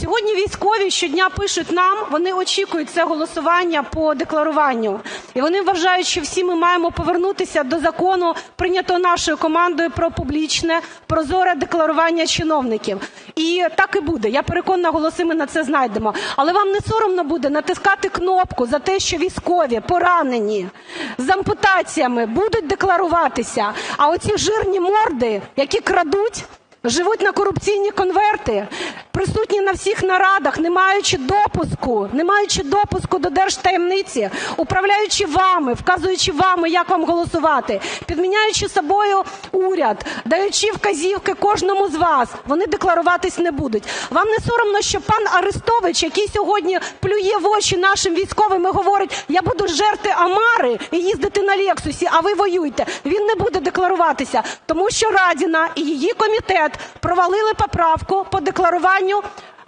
Сьогодні військові щодня пишуть нам, вони очікують це голосування по декларуванню. І вони вважають, що всі ми маємо повернутися до закону, прийнятого нашою командою, про публічне, прозоре декларування чиновників. І так і буде. Я переконана, голоси ми на це знайдемо. Але вам не соромно буде натискати кнопку за те, що військові поранені з ампутаціями будуть декларуватися, а оці жирні морди, які крадуть, живуть на корупційні конверти, присутні на всіх нарадах, не маючи допуску, не маючи допуску до держтаємниці, управляючи вами, вказуючи вам, як вам голосувати, підміняючи собою уряд, даючи вказівки кожному з вас, вони декларуватись не будуть. Вам не соромно, що пан Арестович, який сьогодні плює в очі нашим військовим і говорить, я буду жерти омари і їздити на Лексусі, а ви воюйте. Він не буде декларуватися, тому що Радіна і її комітет провалили поправку по декларуванню testemunho